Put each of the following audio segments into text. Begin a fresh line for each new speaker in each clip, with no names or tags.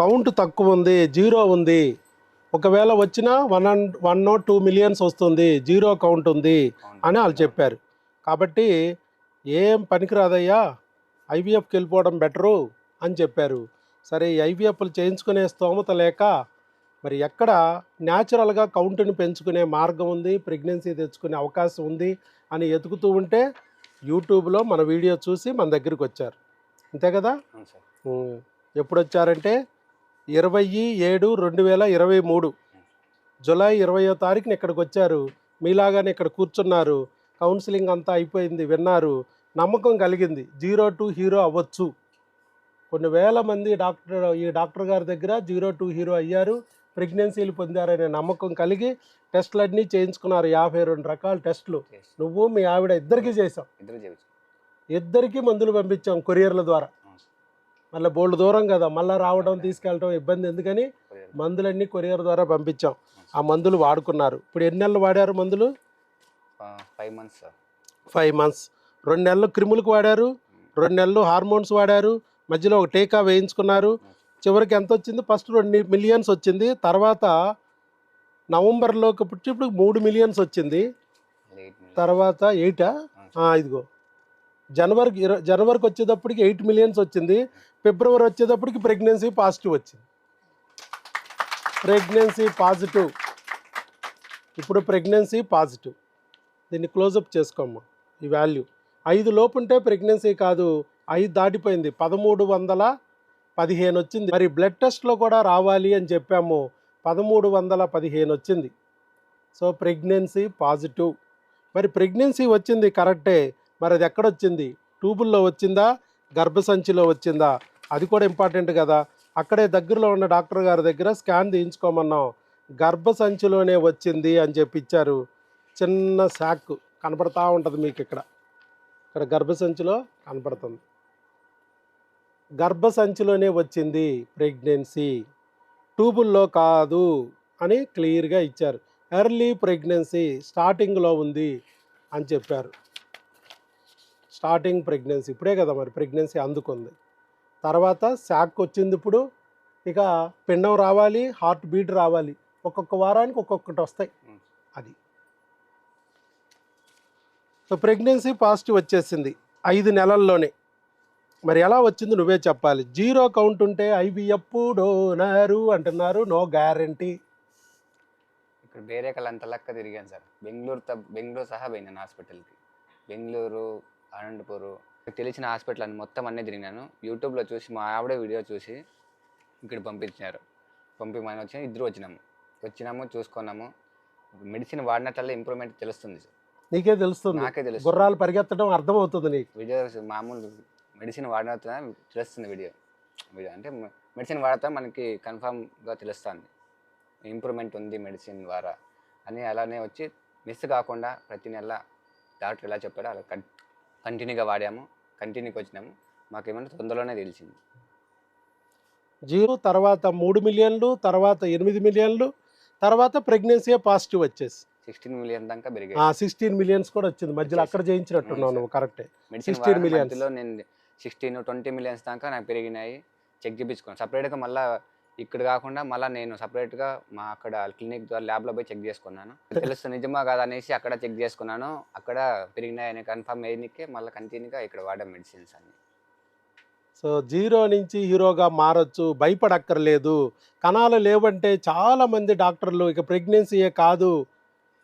Count తక్కువ ఉంది zero ఉంది. ఒకవేళ వచ్చినా one and one two millions వస్తుంది జీరో కౌంట్ ఉంది. అని వాళ్ళు చెప్పారు. కాబట్టి ఏం పనికిరాదయ్యా ఐవీఎఫ్కి వెళ్ళిపోవడం బెటరు అని చెప్పారు. సరే ఐవీఎఫ్లు చేయించుకునే స్తోమత లేక మరి ఎక్కడ న్యాచురల్గా కౌంట్ని పెంచుకునే మార్గం ఉంది ప్రెగ్నెన్సీ తెచ్చుకునే అవకాశం ఉంది అని ఎతుకుతూ ఉంటే యూట్యూబ్లో మన వీడియో చూసి మన దగ్గరికి వచ్చారు. అంతే కదా? ఎప్పుడు వచ్చారంటే ఇరవై ఏడు రెండు వేల ఇరవై మూడు. జూలై ఇరవయో తారీఖున ఇక్కడికి వచ్చారు. మీలాగానే ఇక్కడ కూర్చున్నారు. కౌన్సిలింగ్ అంతా అయిపోయింది. విన్నారు. నమ్మకం కలిగింది. జీరో టు హీరో అవ్వచ్చు. కొన్ని వేల మంది డాక్టర్ ఈ డాక్టర్ గారి దగ్గర జీరో టు హీరో అయ్యారు. ప్రెగ్నెన్సీలు పొందారనే నమ్మకం కలిగి టెస్టులన్నీ చేయించుకున్నారు. యాభై రెండు రకాల టెస్టులు. నువ్వు మీ ఆవిడ ఇద్దరికి చేసాం
ఇద్దరు చేయించు
ఇద్దరికి మందులు పంపించాం కొరియర్ల ద్వారా. మళ్ళీ బోల్డ్ దూరం కదా మళ్ళీ రావడం తీసుకెళ్ళడం ఇబ్బంది. ఎందుకని? మందులన్నీ కొరియర్ ద్వారా పంపించాం. ఆ మందులు వాడుకున్నారు. ఇప్పుడు ఎన్ని నెలలు వాడారు మందులు?
ఫైవ్ మంత్స్
ఫైవ్ మంత్స్ రెండు నెలలు క్రిములకు వాడారు రెండు నెలలు హార్మోన్స్ వాడారు మధ్యలో ఒక టీకా వేయించుకున్నారు. చివరికి ఎంత వచ్చింది? ఫస్ట్ రెండు మిలియన్స్ వచ్చింది. తర్వాత నవంబర్లోకి పుట్టి ఇప్పుడు మూడు మిలియన్స్ వచ్చింది. తర్వాత ఎయిటా? ఇదిగో. జనవరికి జనవరికి వచ్చేటప్పటికి ఎయిట్ మిలియన్స్ వచ్చింది. ఫిబ్రవరి వచ్చేటప్పటికి ప్రెగ్నెన్సీ పాజిటివ్ వచ్చింది. Pregnancy positive. ఇప్పుడు ప్రెగ్నెన్సీ పాజిటివ్. దీన్ని క్లోజప్ చేసుకోమ్మా ఈ వాల్యూ. ఐదు లోపు ఉంటే ప్రెగ్నెన్సీ కాదు ఐదు దాటిపోయింది. పదమూడు వందల పదిహేను వచ్చింది. మరి బ్లడ్ టెస్ట్లో కూడా రావాలి అని చెప్పాము. పదమూడు వందల పదిహేను వచ్చింది. So pregnancy positive. మరి ప్రెగ్నెన్సీ వచ్చింది కరెక్టే. మరి అది ఎక్కడొచ్చింది ట్యూబుల్లో వచ్చిందా? గర్భసంచిలో వచ్చిందా? అది కూడా ఇంపార్టెంట్ కదా. అక్కడే దగ్గరలో ఉన్న డాక్టర్ గారి దగ్గర స్కాన్ తీయించుకోమన్నాం. గర్భసంచిలోనే వచ్చింది అని చెప్పి ఇచ్చారు. చిన్న శాక్ కనపడతా ఉంటుంది మీకు ఇక్కడ. ఇక్కడ గర్భసంచిలో కనపడుతుంది. గర్భసంచిలోనే వచ్చింది ప్రెగ్నెన్సీ ట్యూబుల్లో కాదు అని క్లియర్గా ఇచ్చారు. ఎర్లీ ప్రెగ్నెన్సీ స్టార్టింగ్లో ఉంది అని చెప్పారు. స్టార్టింగ్ ప్రెగ్నెన్సీ ఇప్పుడే కదా మరి ప్రెగ్నెన్సీ అందుకుంది. తర్వాత శాక్ వచ్చింది ఇప్పుడు. ఇక పిండం రావాలి హార్ట్ బీట్ రావాలి. ఒక్కొక్క వారానికి ఒక్కొక్కటి వస్తాయి. అది. సో ప్రెగ్నెన్సీ పాజిటివ్ వచ్చేసింది ఐదు నెలల్లోనే. మరి ఎలా వచ్చింది నువ్వే చెప్పాలి. జీరో కౌంట్ ఉంటే ఐవీఎఫ్ డోనరు అంటున్నారు. No guarantee.
ఇక్కడ వేరే కళ్ళంత లెక్క తిరిగాను సార్. బెంగళూరు బెంగళూరు సహా పోయినాను హాస్పిటల్కి. బెంగళూరు అనంతపూరు నాకు తెలిసిన హాస్పిటల్ అని మొత్తం అన్నీ తిరిగినాను. యూట్యూబ్లో చూసి మా ఆవిడ వీడియో చూసి ఇక్కడ పంపించినారు. పంపిమని వచ్చి ఇద్దరు వచ్చినాము. వచ్చినాము చూసుకున్నాము. మెడిసిన్ వాడినట్లల్లా ఇంప్రూవ్మెంట్ తెలుస్తుంది.
నీకే తెలుస్తుంది.
నాకే తెలుస్తుంది.
గుర్రాలు పరిగెత్తడం అర్థమవుతుంది నీకు.
వీడియోస్ మామూలు మెడిసిన్ వాడిన తెలుస్తుంది వీడియో. వీడియో అంటే మెడిసిన్ వాడితే మనకి కన్ఫామ్గా తెలుస్తుంది. ఇంప్రూవ్మెంట్ ఉంది మెడిసిన్ ద్వారా అని అలానే వచ్చి మిస్ కాకుండా ప్రతి నెల డాక్టర్ ఎలా చెప్పారో అలా కంటిన్యూగా వాడాము. కంటిన్యూకి వచ్చినాము మాకేమైనా తొందరలోనే తెలిసింది.
జీరో తర్వాత మూడు మిలియన్లు తర్వాత ఎనిమిది మిలియన్లు తర్వాత ప్రెగ్నెన్సీ పాజిటివ్ వచ్చేసి.
సిక్స్టీన్ మిలియన్ దాకా
ఆ
పెరిగాయి
సిక్స్టీన్ మిలియన్స్ కూడా వచ్చింది. మధ్యలో అక్కడ చేయించినట్టున్నావు నువ్వు కరెక్టే.
మెడిసిన్
16
వాడిన
millions.
మధ్యలో నేను సిక్స్టీన్ ట్వంటీ మిలియన్స్ దాకా నాకు పెరిగినాయి. చెక్ చేయించుకున్నాను సపరేట్గా మళ్ళీ ఇక్కడ కాకుండా మళ్ళీ నేను సపరేట్గా మా అక్కడ క్లినిక్ ద్వారా ల్యాబ్లో పోయి చెక్ చేసుకున్నాను. తెలుస్తుంది నిజమా కాదు అనేసి అక్కడ చెక్ చేసుకున్నాను. అక్కడ పెరిగినాయని కన్ఫర్మ్ అయ్యిందికే మళ్ళీ కంటిన్యూగా ఇక్కడ వాడే మెడిసిన్స్ అన్ని.
సో జీరో నుంచి హీరోగా మారొచ్చు భయపడక్కర్లేదు. కణాలు లేవంటే చాలామంది డాక్టర్లు ఇక ప్రెగ్నెన్సీయే కాదు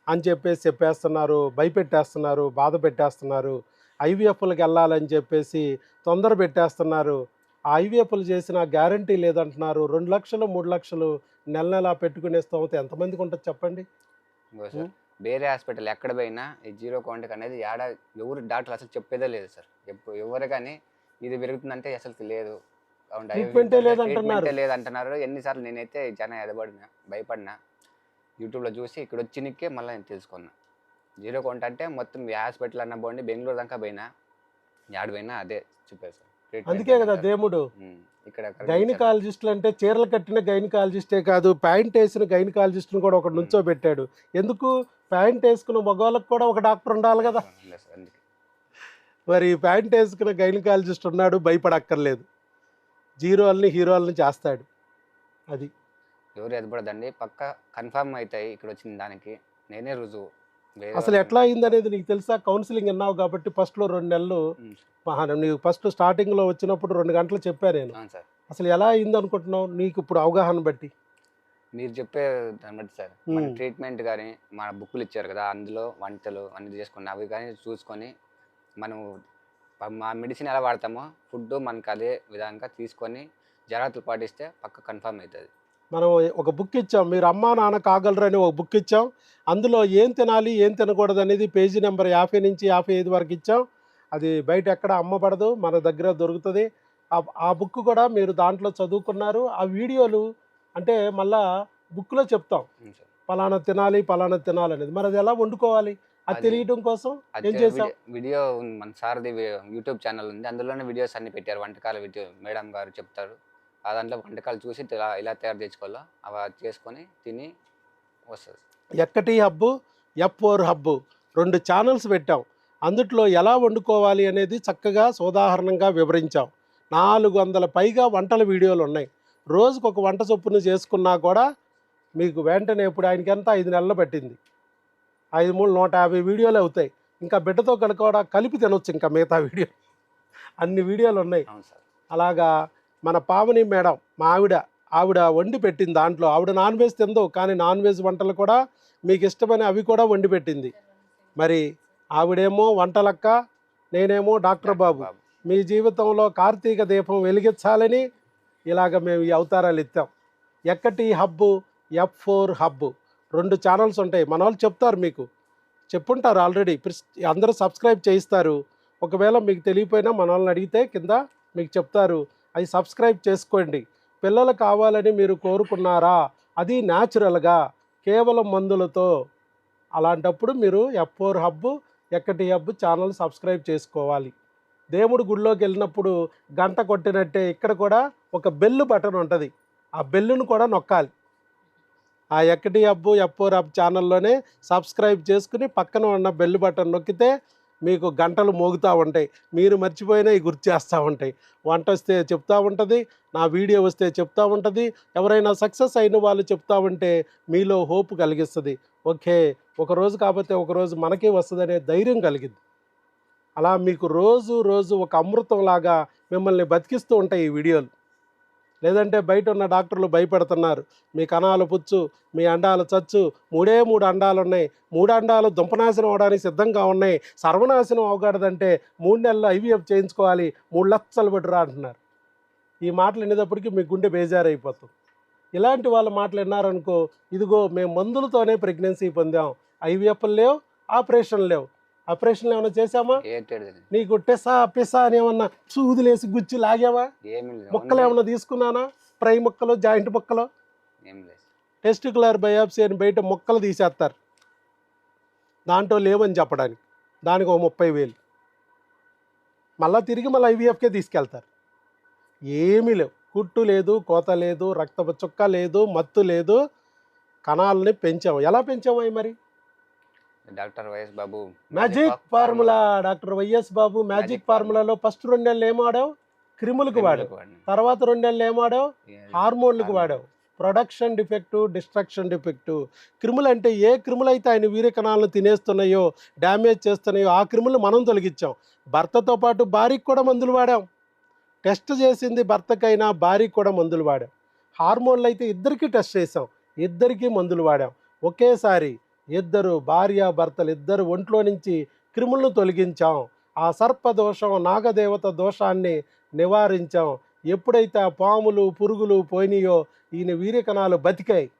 అని చెప్పేసి చెప్పేస్తున్నారు భయపెట్టేస్తున్నారు బాధ పెట్టేస్తున్నారు. ఐవీఎఫ్లకు వెళ్ళాలని చెప్పేసి తొందర పెట్టేస్తున్నారు. ఐవీఎఫ్లు చేసిన గ్యారంటీ లేదంటున్నారు. రెండు లక్షలు మూడు లక్షలు నెల నెలా పెట్టుకునే స్తోమత ఎంతమందికి ఉంటుంది చెప్పండి?
ఇంకో సార్ వేరే హాస్పిటల్ ఎక్కడ పోయినా ఈ జీరో కౌంట్ అనేది ఏడ ఎవరు డాక్టర్ అసలు చెప్పేదే లేదు సార్. ఎప్పుడు ఎవరు కానీ ఇది పెరుగుతుందంటే అసలు లేదు. అవును,
Treatment ఏ లేదంటున్నారు.
Treatment ఏ లేదంటున్నారు. ఎన్నిసార్లు నేనైతే చాలా ఎదబడిన భయపడినా యూట్యూబ్లో చూసి ఇక్కడ వచ్చినకే మళ్ళీ నేను తెలుసుకున్నా. జీరో కౌంట్ అంటే మొత్తం ఏ హాస్పిటల్ అన్న పోండి బెంగళూరు దాకా పోయినా యాడ పోయినా అదే చెప్పారు సార్.
అందుకే కదా. దేవుడు. గైనకాలజిస్టులు అంటే చీరలు కట్టిన గైనకాలజిస్టే కాదు ప్యాంట్ వేసిన గైనకాలజిస్ట్ని కూడా ఒకటి నుంచో పెట్టాడు ఎందుకు? ప్యాంట్ వేసుకున్న మగవాళ్ళకి కూడా ఒక డాక్టర్ ఉండాలి కదా. మరి ప్యాంట్ వేసుకున్న గైనకాలజిస్ట్ ఉన్నాడు భయపడక్కర్లేదు. జీరోల్ని హీరోల్ని చేస్తాడు. అది.
ఎవరు ఎదపడదండి పక్క కన్ఫర్మ్ అవుతాయి ఇక్కడ వచ్చిన దానికి. నేనే రుజువు.
అసలు ఎట్లా అయింది అనేది నీకు తెలుసా? కౌన్సిలింగ్ విన్నావు కాబట్టి ఫస్ట్లో రెండు నెలలు. నీకు ఫస్ట్ స్టార్టింగ్లో వచ్చినప్పుడు రెండు గంటలు చెప్పా నేను. అసలు ఎలా అయింది అనుకుంటున్నావు నీకు ఇప్పుడు అవగాహన బట్టి.
మీరు చెప్పే దాన్ని బట్టి సార్. మన. ట్రీట్మెంట్ కానీ మన బుక్కులు ఇచ్చారు కదా అందులో వంటలు అన్ని చేసుకుని అవి కానీ చూసుకొని మనం మా మెడిసిన్ ఎలా వాడతామో ఫుడ్ మనకు అదే విధంగా తీసుకొని జాగ్రత్తలు పాటిస్తే పక్క కన్ఫర్మ్ అవుతుంది.
మనం ఒక బుక్ ఇచ్చాం మీరు అమ్మా నాన్న కాగలరు అని ఒక బుక్ ఇచ్చాం. అందులో ఏం తినాలి ఏం తినకూడదు అనేది పేజీ నెంబర్ యాభై నుంచి యాభై ఐదు వరకు ఇచ్చాం. అది బయట ఎక్కడ అమ్మబడదు మన దగ్గర దొరుకుతుంది. ఆ- బుక్ కూడా మీరు దాంట్లో చదువుకున్నారు. ఆ వీడియోలు అంటే మళ్ళా బుక్లో చెప్తాం. పలానా తినాలి పలానా తినాలి అనేది. మరి అది ఎలా వండుకోవాలి? అది తెలియడం కోసం ఏం చేసాం
వీడియో- మన సార్ది యూట్యూబ్ ఛానల్ ఉంది. అందులోనే వీడియోస్ అన్ని పెట్టారు. వంటకాల వీడియో మేడం గారు చెప్తారు. ఆ దాంట్లో వంటకాలు చూసి ఇలా ఇలా తయారు చేసుకోవాలో అవి చేసుకొని తిని వస్తుంది.
ఎక్కటి హబ్బు? F four hub. రెండు ఛానల్స్ పెట్టాం. అందుట్లో ఎలా వండుకోవాలి అనేది చక్కగా సోదాహరణంగా వివరించాం. నాలుగు వందల పైగా వంటల వీడియోలు ఉన్నాయి. రోజుకు ఒక వంట చొప్పున చేసుకున్నా కూడా మీకు వెంటనే ఇప్పుడు ఆయనకి ఎంత? ఐదు నెలలు పట్టింది. ఐదు మూడు నూట యాభై వీడియోలు అవుతాయి. ఇంకా బిడ్డతో కనుక కూడా కలిపి తినొచ్చు ఇంకా మిగతా వీడియో. అన్ని వీడియోలు ఉన్నాయి. అలాగా మన పావని మేడం మా ఆవిడ ఆవిడ వండి పెట్టింది దాంట్లో. ఆవిడ నాన్ వెజ్ తిందో కానీ నాన్ వెజ్ వంటలు కూడా మీకు ఇష్టమైన అవి కూడా వండి పెట్టింది. మరి ఆవిడేమో వంటలక్క నేనేమో డాక్టర్ బాబు. మీ జీవితంలో కార్తీక దీపం వెలిగించాలని ఇలాగ మేము ఈ అవతారాలు ఎత్తాం. ఎక్కటి హబ్బు? F four hub. రెండు ఛానల్స్ ఉంటాయి. మన వాళ్ళు చెప్తారు మీకు. చెప్పుంటారు ఆల్రెడీ. అందరూ సబ్స్క్రైబ్ చేయిస్తారు. ఒకవేళ మీకు తెలియపోయినా మన వాళ్ళని అడిగితే కింద మీకు చెప్తారు. అవి సబ్స్క్రైబ్ చేసుకోండి. పిల్లలు కావాలని మీరు కోరుకున్నారా? అది న్యాచురల్గా కేవలం మందులతో అలాంటప్పుడు మీరు ఎఫ్ఓర్ హబ్ హబ్బు ఎక్కటి హబ్ ఛానల్ సబ్స్క్రైబ్ చేసుకోవాలి. దేవుడు గుడిలోకి వెళ్ళినప్పుడు గంట కొట్టినట్టే ఇక్కడ కూడా ఒక బెల్లు బటన్ ఉంటుంది. ఆ బెల్లును కూడా నొక్కాలి. ఆ ఎక్కటి హబ్బు ఎఫ్ హబ్ ఛానల్లోనే సబ్స్క్రైబ్ చేసుకుని పక్కన ఉన్న బెల్ బటన్ నొక్కితే మీకు గంటలు మోగుతూ ఉంటాయి. మీరు మర్చిపోయినా ఈ గుర్తు చేస్తూ ఉంటాయి. వంట వస్తే చెప్తూ ఉంటుంది నా వీడియో వస్తే చెప్తూ ఉంటుంది ఎవరైనా సక్సెస్ అయిన వాళ్ళు చెప్తా ఉంటే మీలో హోప్ కలిగిస్తుంది. ఓకే ఒకరోజు కాకపోతే ఒక రోజు మనకే వస్తుందనే ధైర్యం కలిగింది. అలా మీకు రోజు రోజు ఒక అమృతంలాగా మిమ్మల్ని బతికిస్తూ ఉంటాయి ఈ వీడియోలు. లేదంటే బయట ఉన్న డాక్టర్లు భయపెడుతున్నారు. మీ కణాలు పుచ్చు మీ అండాలు చచ్చు మూడే మూడు అండాలు ఉన్నాయి మూడు అండాలు దుంపనాశనం అవడానికి సిద్ధంగా ఉన్నాయి. సర్వనాశనం అవకూడదంటే మూడు నెలలు ఐవీఎఫ్ చేయించుకోవాలి. మూడు లక్షలు పెట్టురా అంటున్నారు. ఈ మాటలు వినేటప్పటికీ మీ గుండె బేజారైపోతుంది. ఇలాంటి వాళ్ళ మాటలు విన్నారనుకో ఇదిగో మేము మందులతోనే ప్రెగ్నెన్సీ పొందాం. ఐవీఎఫ్లు లేవు ఆపరేషన్ లేవు. ఆపరేషన్లు ఏమైనా చేసామా నీకు టెసా పిసా అని ఏమన్నా సూదులేసి గుచ్చి లాగావా? మొక్కలు ఏమన్నా తీసుకున్నానా? ప్రై మొక్కలు జాయింట్ మొక్కలు? టెస్టికులర్ బయాప్సీ అని బయట మొక్కలు తీసేస్తారు. దాంట్లో లేవని చెప్పడానికి. దానికి ఒక ముప్పై వేలు. మళ్ళీ తిరిగి మళ్ళీ ఐవీఎఫ్కే తీసుకెళ్తారు. ఏమీ లేవు. కుట్టు లేదు కోత లేదు రక్తపు చుక్క లేదు మత్తు లేదు. కణాలని పెంచాము. ఎలా పెంచాము అవి మరి?
Doctor YS Babu.
Magic formula doctor YS Babu magic ఫార్ములాలో first రెండేళ్ళు ఏం వాడావు క్రిములకు వాడావు. తర్వాత రెండేళ్ళు ఏం వాడావు
ఏ-
హార్మోన్లకు
hormone.
వాడావు. Production defect destruction defect. క్రిములు అంటే ఏ క్రిములు అయితే ఆయన వీర్య కణాలను తినేస్తున్నాయో డ్యామేజ్ చేస్తున్నాయో ఆ క్రిములు మనం తొలగించాం. భర్తతో పాటు భార్యకి కూడా మందులు వాడాం. టెస్ట్ చేసింది భర్తకైనా భార్యకి కూడా మందులు వాడాం. హార్మోన్లు అయితే ఇద్దరికి టెస్ట్ చేసాం ఇద్దరికి మందులు వాడాం. ఒకేసారి ఇద్దరు భార్యాభర్తలు ఇద్దరు ఒంట్లో నుంచి క్రిములను తొలగించాం. ఆ సర్ప దోషం నాగదేవత దోషాన్ని నివారించాం. ఎప్పుడైతే ఆ పాములు పురుగులు పోయినాయో ఈయన వీరికణాలు బతికాయి.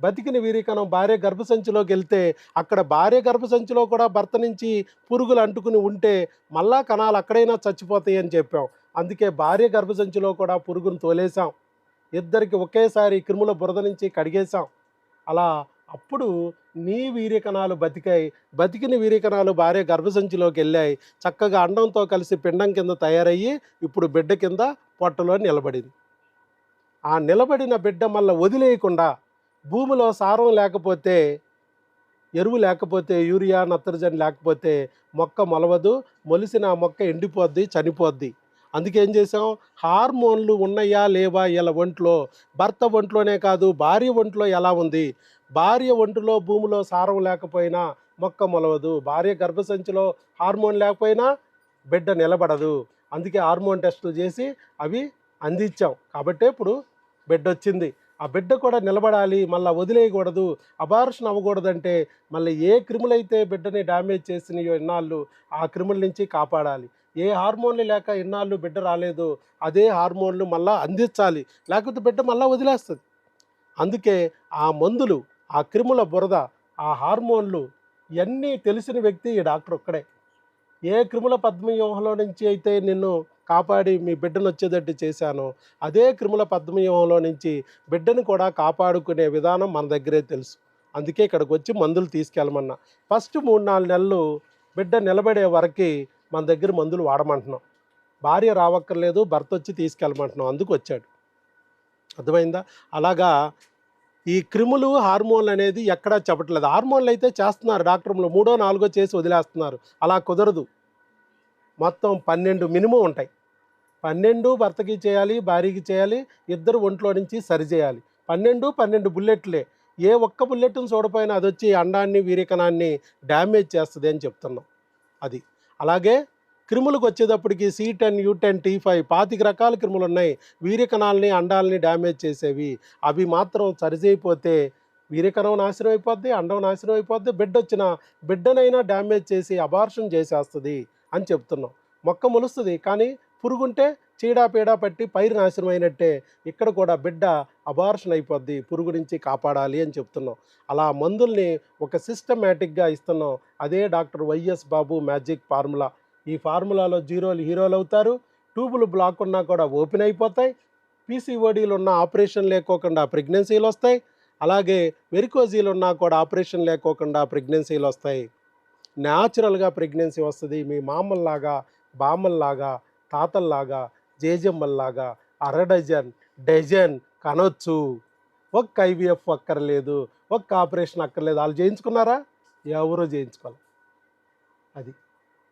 బతికిన వీరికణం భార్య గర్భసంచిలోకి వెళ్తే అక్కడ భార్య గర్భసంచిలో కూడా భర్త నుంచి పురుగులు అంటుకుని ఉంటే మళ్ళా కణాలు అక్కడైనా చచ్చిపోతాయి అని చెప్పాం. అందుకే భార్య గర్భసంచిలో కూడా పురుగును తోలేసాం ఇద్దరికి ఒకేసారి క్రిముల బురద నుంచి కడిగేశాం. అలా అప్పుడు నీ వీర్యకణాలు బతికాయి. బతికిన వీర్యకణాలు భార్య గర్భసంచిలోకి వెళ్ళాయి. చక్కగా అండంతో కలిసి పిండం కింద తయారయ్యి ఇప్పుడు బిడ్డ కింద పొట్టలో నిలబడింది. ఆ నిలబడిన బిడ్డ మళ్ళీ వదిలేయకుండా భూమిలో సారం లేకపోతే ఎరువు లేకపోతే యూరియా నత్రజని లేకపోతే మొక్క మొలవదు. మొలిసిన ఆ మొక్క ఎండిపోద్ది చనిపోద్ది. అందుకే ఏం చేసాం హార్మోన్లు ఉన్నాయా లేవా? ఇలా ఒంట్లో. భర్త ఒంట్లోనే కాదు భార్య ఒంట్లో ఎలా ఉంది? భార్య ఒంటిలో భూమిలో సారం లేకపోయినా మొక్క మొలవదు. భార్య గర్భసంచిలో హార్మోన్ లేకపోయినా బిడ్డ నిలబడదు. అందుకే హార్మోన్ టెస్టులు చేసి అవి అందించాం. కాబట్టి ఇప్పుడు బిడ్డ వచ్చింది ఆ బిడ్డ కూడా నిలబడాలి మళ్ళీ వదిలేయకూడదు అబార్షన్ అవ్వకూడదంటే మళ్ళీ ఏ క్రిములైతే బిడ్డని డ్యామేజ్ చేసినాయో ఇన్నాళ్ళు ఆ క్రిముల నుంచి కాపాడాలి. ఏ హార్మోన్లు లేక ఇన్నాళ్ళు బిడ్డ రాలేదు అదే హార్మోన్లు మళ్ళీ అందించాలి. లేకపోతే బిడ్డ మళ్ళీ వదిలేస్తుంది. అందుకే ఆ మందులు ఆ క్రిముల బురద ఆ హార్మోన్లు ఇవన్నీ తెలిసిన వ్యక్తి ఈ డాక్టర్ ఒక్కడే. ఏ క్రిముల పద్మవ్యూహంలో నుంచి అయితే నిన్ను కాపాడి మీ బిడ్డను వచ్చేటట్టు చేశానో అదే క్రిముల పద్మవ్యూహంలో నుంచి బిడ్డను కూడా కాపాడుకునే విధానం మన దగ్గరే తెలుసు. అందుకే ఇక్కడికి వచ్చి మందులు తీసుకెళ్ళమన్నా. ఫస్ట్ మూడు నాలుగు నెలలు బిడ్డ నిలబడే వరకు మన దగ్గర మందులు వాడమంటున్నాం. భార్య రావక్కర్లేదు భర్త వచ్చి తీసుకెళ్ళమంటున్నాం. అందుకు వచ్చాడు. అర్థమైందా? అలాగా ఈ క్రిములు హార్మోన్లు అనేది ఎక్కడా చెప్పట్లేదు. హార్మోన్లు అయితే చేస్తున్నారు డాక్టర్లు. మూడో నాలుగో చేసి వదిలేస్తున్నారు. అలా కుదరదు. మొత్తం పన్నెండు మినిమం ఉంటాయి. పన్నెండు భర్తకి చేయాలి భార్యకి చేయాలి ఇద్దరు ఒంట్లో నుంచి సరి చేయాలి. పన్నెండు పన్నెండు బుల్లెట్లే. ఏ ఒక్క బుల్లెట్ను చూడపోయినా అది వచ్చి అండాన్ని వీరికణాన్ని డ్యామేజ్ చేస్తుంది అని చెప్తున్నాం. అది. అలాగే క్రిములకు వచ్చేటప్పటికి C ten U ten T five పాతిక రకాల క్రిములు ఉన్నాయి వీరకణాలని అండాలని డ్యామేజ్ చేసేవి. అవి మాత్రం సరిచేయపోతే వీరకణం నాశనం అయిపోద్ది అండం నాశనం అయిపోద్ది బిడ్డ వచ్చిన బిడ్డనైనా డ్యామేజ్ చేసి అబార్షన్ చేసేస్తుంది అని చెప్తున్నాం. మొక్క మొలుస్తుంది కానీ పురుగుంటే చీడాపీడ పట్టి పైరు నాశనం అయినట్టే ఇక్కడ కూడా బిడ్డ అబార్షన్ అయిపోద్ది పురుగు నుంచి కాపాడాలి అని చెప్తున్నాం. అలా మందుల్ని ఒక సిస్టమేటిక్గా ఇస్తున్నాం. అదే doctor YS Babu magic formula. ఈ ఫార్ములాలో జీరోలు హీరోలు అవుతారు ట్యూబులు బ్లాక్ ఉన్నా కూడా ఓపెన్ అయిపోతాయి పీసీఓడీలు ఉన్న ఆపరేషన్ లేకోకుండా ప్రెగ్నెన్సీలు వస్తాయి అలాగే వెరికోజీలు ఉన్నా కూడా ఆపరేషన్ లేకోకుండా ప్రెగ్నెన్సీలు వస్తాయి. న్యాచురల్గా ప్రెగ్నెన్సీ వస్తుంది మీ మామల్లాగా బామ్మల్లాగా తాతల్లాగా జేజమ్మల్లాగా అర డజన్ డజన్ కనొచ్చు. ఒక్క ఐవీఎఫ్ అక్కర్లేదు ఒక్క ఆపరేషన్ అక్కర్లేదు. వాళ్ళు చేయించుకున్నారా ఎవరూ చేయించుకోవాలి అది.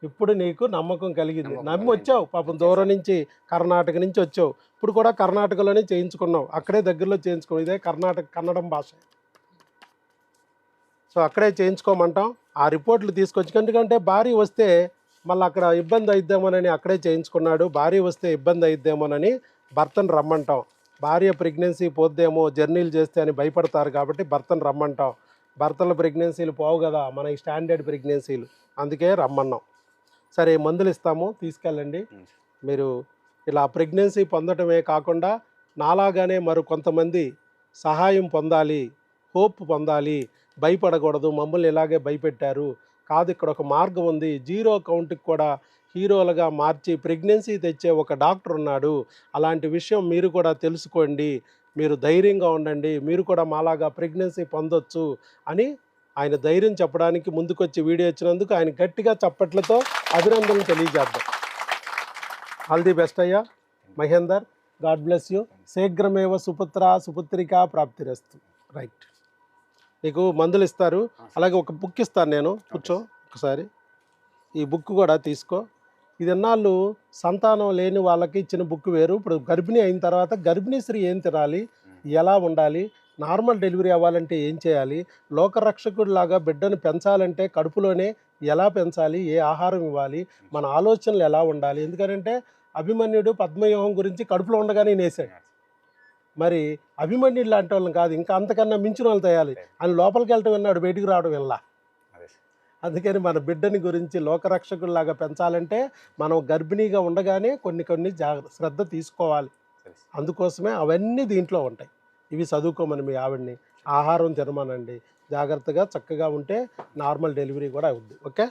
ఇప్పుడు నీకు నమ్మకం కలిగింది. నమ్మి. వచ్చావు. పాపం దూరం నుంచి కర్ణాటక నుంచి వచ్చావు. ఇప్పుడు కూడా కర్ణాటకలోనే చేయించుకున్నావు. అక్కడే దగ్గరలో చేయించుకో ఇదే కర్ణాటక కన్నడం భాష. సో అక్కడే చేయించుకోమంటాం. ఆ రిపోర్ట్లు తీసుకొచ్చి ఎందుకంటే భార్య వస్తే మళ్ళీ అక్కడ ఇబ్బంది అయిద్దామోనని అక్కడే చేయించుకున్నాడు. భార్య వస్తే ఇబ్బంది అయిద్దామోనని భర్తను రమ్మంటాం. భార్య ప్రెగ్నెన్సీ పోద్దేమో జర్నీలు చేస్తే అని భయపడతారు కాబట్టి భర్తను రమ్మంటాం. భర్తల ప్రెగ్నెన్సీలు పోవు కదా మన ఈ స్టాండర్డ్ ప్రెగ్నెన్సీలు. అందుకే రమ్మన్నాం. సరే మందులు ఇస్తాము తీసుకెళ్ళండి. మీరు ఇలా ప్రెగ్నెన్సీ పొందటమే కాకుండా నాలాగానే మరి కొంతమంది సహాయం పొందాలి హోప్ పొందాలి. భయపడకూడదు. మమ్మల్ని ఇలాగే భయపెట్టారు. కాదు ఇక్కడ ఒక మార్గం ఉంది. జీరో కౌంట్కి కూడా హీరోలుగా మార్చి ప్రెగ్నెన్సీ తెచ్చే ఒక డాక్టర్ ఉన్నాడు. అలాంటి విషయం మీరు కూడా తెలుసుకోండి. మీరు ధైర్యంగా ఉండండి. మీరు కూడా మాలాగా ప్రెగ్నెన్సీ పొందొచ్చు అని ఆయన ధైర్యం చెప్పడానికి ముందుకొచ్చి వీడియో ఇచ్చినందుకు ఆయన గట్టిగా చప్పట్లతో అభినందనలు తెలియజేద్దాం. ఆల్ ది బెస్ట్ అయ్యా. మహేందర్ గాడ్ బ్లెస్ యూ శీఘ్రమేవ సుపుత్ర సుపుత్రిక ప్రాప్తిరస్తు. రైట్ నీకు మందులు ఇస్తారు. అలాగే ఒక బుక్ ఇస్తాను నేను. కూర్చో ఒకసారి. ఈ బుక్ కూడా తీసుకో. ఇది ఎన్నాళ్ళు సంతానం లేని వాళ్ళకి ఇచ్చిన బుక్ వేరు. ఇప్పుడు గర్భిణీ అయిన తర్వాత గర్భిణీ స్త్రీ ఏం తినాలి? ఎలా ఉండాలి? నార్మల్ డెలివరీ అవ్వాలంటే ఏం చేయాలి? లోకరక్షకుడిలాగా బిడ్డను పెంచాలంటే కడుపులోనే ఎలా పెంచాలి? ఏ ఆహారం ఇవ్వాలి? మన ఆలోచనలు ఎలా ఉండాలి? ఎందుకంటే అభిమన్యుడు పద్మవ్యూహం గురించి కడుపులో ఉండగానే నేసాడు. మరి అభిమన్యుడు లాంటి వాళ్ళని కాదు ఇంకా అంతకన్నా మించిన వాళ్ళు తయాలి ఆయన లోపలికి వెళ్ళటం విన్నాడు బయటికి రావడం వెళ్ళా. అందుకని మన బిడ్డని గురించి లోకరక్షకుల్లాగా పెంచాలంటే మనం గర్భిణీగా ఉండగానే కొన్ని కొన్ని జాగ్రత్త శ్రద్ధ తీసుకోవాలి. అందుకోసమే అవన్నీ దీంట్లో ఉంటాయి. ఇవి చదువుకోమని మీ ఆవిడ్ని. ఆహారం తినమనండి. జాగ్రత్తగా చక్కగా ఉంటే నార్మల్ డెలివరీ కూడా అవుద్ది. ఓకే.